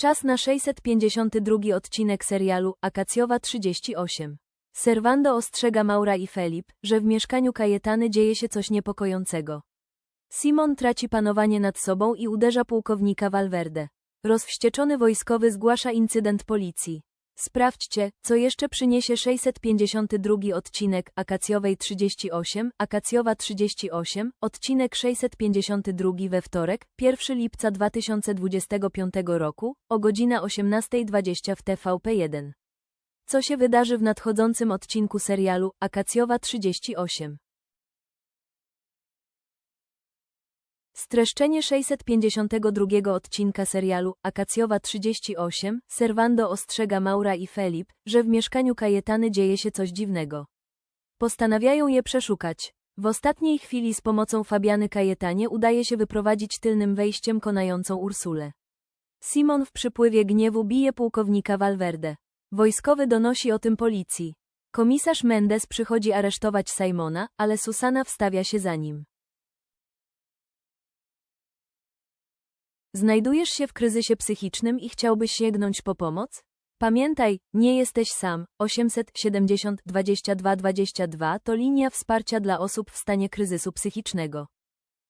Czas na 652 odcinek serialu Akacjowa 38. Servando ostrzega Maura i Felip, że w mieszkaniu Kajetany dzieje się coś niepokojącego. Simon traci panowanie nad sobą i uderza pułkownika Valverde. Rozwścieczony wojskowy zgłasza incydent policji. Sprawdźcie, co jeszcze przyniesie 652 odcinek Akacjowej 38, Akacjowa 38, odcinek 652 we wtorek, 1 lipca 2025 roku, o godzina 18.20 w TVP1. Co się wydarzy w nadchodzącym odcinku serialu Akacjowa 38? Streszczenie 652 odcinka serialu Akacjowa 38 Servando ostrzega Maura i Felip, że w mieszkaniu Kajetany dzieje się coś dziwnego. Postanawiają je przeszukać. W ostatniej chwili z pomocą Fabiany Kajetanie udaje się wyprowadzić tylnym wejściem konającą Ursulę. Simon w przypływie gniewu bije pułkownika Valverde. Wojskowy donosi o tym policji. Komisarz Mendes przychodzi aresztować Simona, ale Susana wstawia się za nim. Znajdujesz się w kryzysie psychicznym i chciałbyś sięgnąć po pomoc? Pamiętaj, nie jesteś sam. 870 22 22 to linia wsparcia dla osób w stanie kryzysu psychicznego.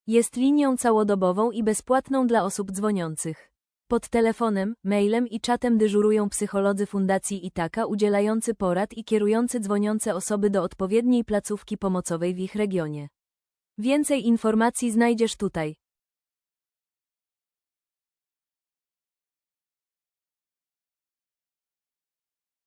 Jest linią całodobową i bezpłatną dla osób dzwoniących. Pod telefonem, mailem i czatem dyżurują psycholodzy Fundacji Itaka udzielający porad i kierujący dzwoniące osoby do odpowiedniej placówki pomocowej w ich regionie. Więcej informacji znajdziesz tutaj.